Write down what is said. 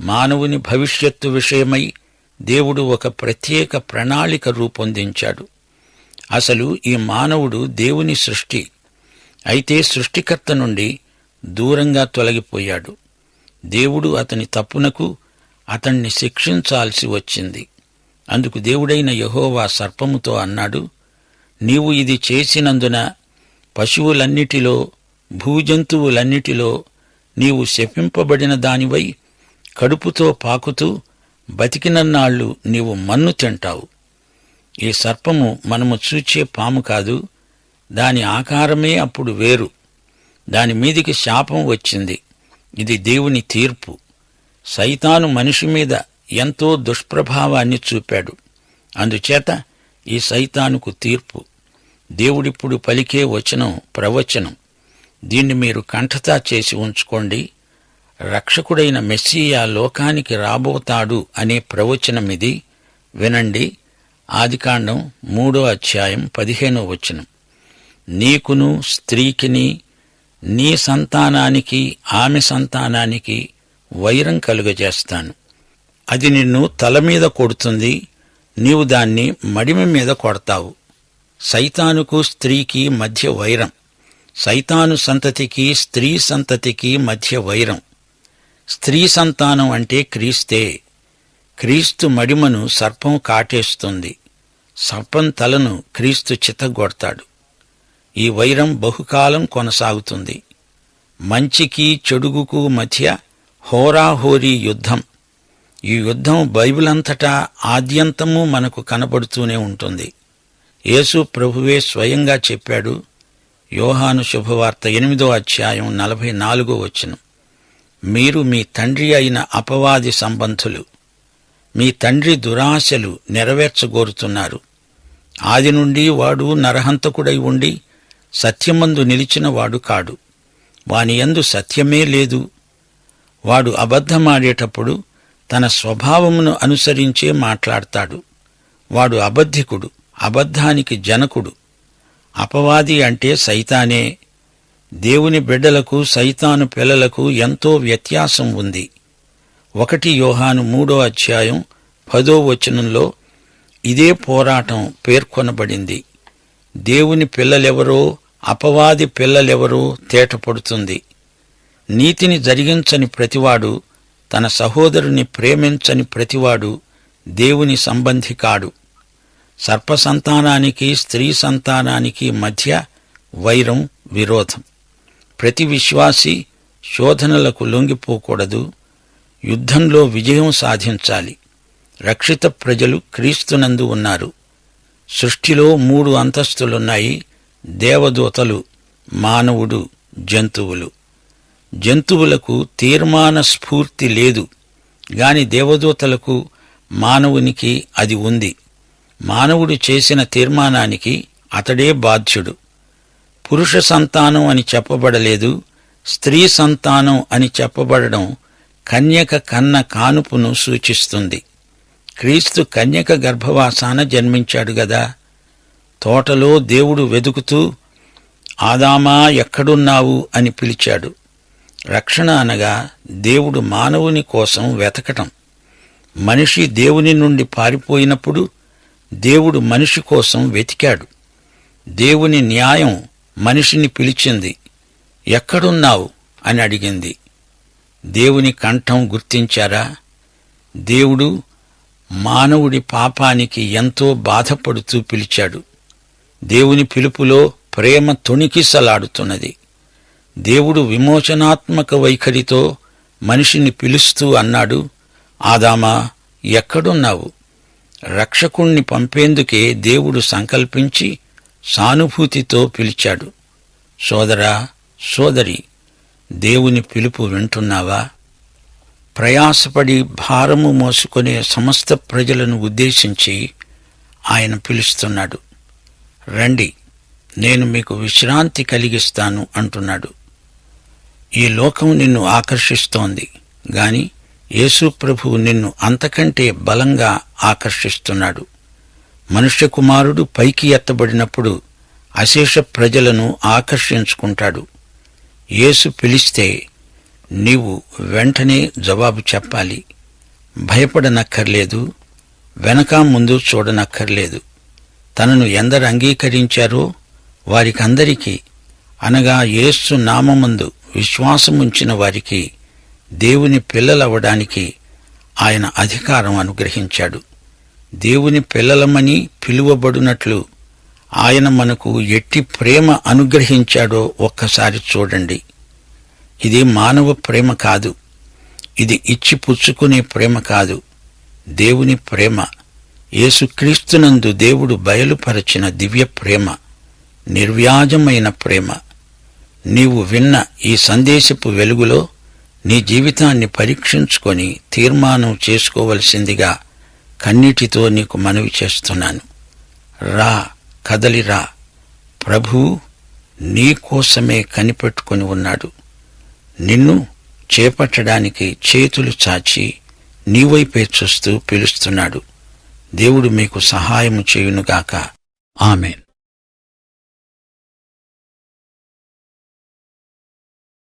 మానవుని భవిష్యత్తు విషయమై దేవుడు ఒక ప్రత్యేక ప్రణాళిక రూపొందించాడు. అసలు ఈ మానవుడు దేవుని సృష్టి. అయితే సృష్టికర్త నుండి దూరంగా తొలగిపోయాడు. దేవుడు అతని తప్పునకు అతణ్ణి శిక్షించాల్సి వచ్చింది. అందుకు దేవుడైన యహోవా సర్పముతో అన్నాడు నీవు ఇది చేసినందున పశువులన్నిటిలో భూజంతువులన్నిటిలో నీవు శపింపబడిన దానివై కడుపుతో పాకుతూ బతికినన్నాళ్ళు నీవు మన్ను తింటావు. ఈ సర్పము మనము చూచే పాము కాదు దాని ఆకారమే అప్పుడు వేరు. దాని మీదికి శాపం వచ్చింది. ఇది దేవుని తీర్పు. సైతాను మనిషి మీద ఎంతో దుష్ప్రభావాన్ని చూపాడు. అందుచేత ఈ సైతానుకు తీర్పు. దేవుడిప్పుడు పలికే వచనం ప్రవచనం. దీన్ని మీరు కంఠతా చేసి ఉంచుకోండి. రక్షకుడైన మెస్సీయా లోకానికి రాబోతాడు అనే ప్రవచనమిది వినండి. ఆదికాండం మూడో అధ్యాయం పదిహేనో వచనం. నీకును స్త్రీకిని నీ సంతానానికి ఆమె సంతానానికి వైరం కలుగజేస్తాను. అది నిన్ను తల మీద కొడుతుంది. నీవు దాన్ని మడిమ మీద కొడతావు. సైతానుకు స్త్రీకి మధ్య వైరం. సైతాను సంతతికి స్త్రీ సంతతికి మధ్య వైరం. స్త్రీ సంతానం అంటే క్రీస్తే. క్రీస్తు మడిమను సర్పం కాటేస్తుంది. సర్పం తలను క్రీస్తు చితగొడతాడు ఈ వైరం బహుకాలం కొనసాగుతుంది. మంచికి చెడుగుకు మధ్య హోరాహోరీ యుద్ధం. ఈ యుద్ధం బైబిల్ అంతటా ఆద్యంతము మనకు కనబడుతూనే ఉంటుంది. యేసు ప్రభువే స్వయంగా చెప్పాడు యోహాను శుభవార్త ఎనిమిదో అధ్యాయం నలభై నాలుగో వచనం. మీరు మీ తండ్రి అయిన అపవాది సంబంధులు. మీ తండ్రి దురాశలు నెరవేర్చగోరుతున్నారు. ఆది నుండి వాడు నరహంతకుడై ఉండి సత్యమందు నిలిచిన వాడు కాడు. వాని యందు సత్యమే లేదు. వాడు అబద్ధమాడేటప్పుడు తన స్వభావమును అనుసరించే మాట్లాడతాడు. వాడు అబద్ధికుడు అబద్ధానికి జనకుడు. అపవాది అంటే సైతానే. దేవుని బిడ్డలకు సైతాను పిల్లలకు ఎంతో వ్యత్యాసం ఉంది. ఒకటి యోహాను మూడో అధ్యాయం పదో వచనంలో ఇదే పోరాటం పేర్కొనబడింది. దేవుని పిల్లలెవరో అపవాది పిల్లలెవరో తేటపడుతుంది. నీతిని జరిగించని ప్రతివాడు తన సహోదరుని ప్రేమించని ప్రతివాడు దేవుని సంబంధి కాడు. సర్పసంతానానికి స్త్రీ సంతానానికి మధ్య వైరం విరోధం. ప్రతి విశ్వాసి శోధనలకు లొంగిపోకూడదు. యుద్ధంలో విజయం సాధించాలి. రక్షిత ప్రజలు క్రీస్తునందు ఉన్నారు. సృష్టిలో మూడు అంతస్తులున్నాయి. దేవదూతలు మానవుడు జంతువులు. జంతువులకు తీర్మాన స్ఫూర్తి లేదు. గాని దేవదూతలకు మానవునికి అది ఉంది. మానవుడు చేసిన తీర్మానానికి అతడే బాధ్యుడు. పురుష సంతానం అని చెప్పబడలేదు స్త్రీ సంతానం అని చెప్పబడడం కన్యక కన్న కానుపును సూచిస్తుంది. క్రీస్తు కన్యక గర్భవాసాన జన్మించాడు గదా. తోటలో దేవుడు వెదుకుతూ ఆదామా ఎక్కడున్నావు? అని పిలిచాడు. రక్షణ అనగా దేవుడు మానవుని కోసం వెతకటం. మనిషి దేవుని నుండి పారిపోయినప్పుడు దేవుడు మనిషి కోసం వెతికాడు. దేవుని న్యాయం మనిషిని పిలిచింది ఎక్కడున్నావు? అని అడిగింది. దేవుని కంఠం గుర్తించారా? దేవుడు మానవుడి పాపానికి ఎంతో బాధపడుతూ పిలిచాడు. దేవుని పిలుపులో ప్రేమ తొణికిసలాడుతున్నది. దేవుడు విమోచనాత్మక వైఖరితో మనిషిని పిలుస్తూ అన్నాడు ఆదామా ఎక్కడున్నావు? రక్షకుణ్ణి పంపేందుకే దేవుడు సంకల్పించి సానుభూతితో పిలిచాడు. సోదరా సోదరి దేవుని పిలుపు వింటున్నావా? ప్రయాసపడి భారము మోసుకునే సమస్త ప్రజలను ఉద్దేశించి ఆయన పిలుస్తున్నాడు. రండి నేను మీకు విశ్రాంతి కలిగిస్తాను అంటున్నాడు. ఈ లోకం నిన్ను ఆకర్షిస్తోంది గాని యేసు ప్రభువు నిన్ను అంతకంటే బలంగా ఆకర్షిస్తున్నాడు. మనుష్య కుమారుడు పైకి ఎత్తబడినప్పుడు అశేష ప్రజలను ఆకర్షించుకుంటాడు. యేసు పిలిస్తే నీవు వెంటనే జవాబు చెప్పాలి. భయపడనక్కర్లేదు. వెనక ముందు చూడనక్కర్లేదు. తనను ఎందరు అంగీకరించారో వారికందరికీ అనగా యేసు నామమందు విశ్వాసముంచిన వారికి దేవుని పిల్లలవ్వడానికి ఆయన అధికారం అనుగ్రహించాడు. దేవుని పిల్లలమని పిలువబడినట్లు. ఆయన మనకు ఎట్టి ప్రేమ అనుగ్రహించాడో ఒక్కసారి చూడండి. ఇది మానవ ప్రేమ కాదు. ఇది ఇచ్చి పుచ్చుకునే ప్రేమ కాదు. దేవుని ప్రేమ. యేసుక్రీస్తునందు దేవుడు బయలుపరచిన దివ్య ప్రేమ. నిర్వ్యాజమైన ప్రేమ. నీవు విన్న ఈ సందేశపు వెలుగులో నీ జీవితాన్ని పరీక్షించుకొని తీర్మానం చేసుకోవలసిందిగా కన్నీటితో నీకు మనవి చేస్తున్నాను. రా కదలిరా ప్రభు నీ కోసమే కనిపెట్టుకొని ఉన్నాడు. నిన్ను చేపట్టడానికి చేతులు చాచి నీవైపే చూస్తూ పిలుస్తున్నాడు. దేవుడు మీకు సహాయము చేయునుగాక. ఆమెన్.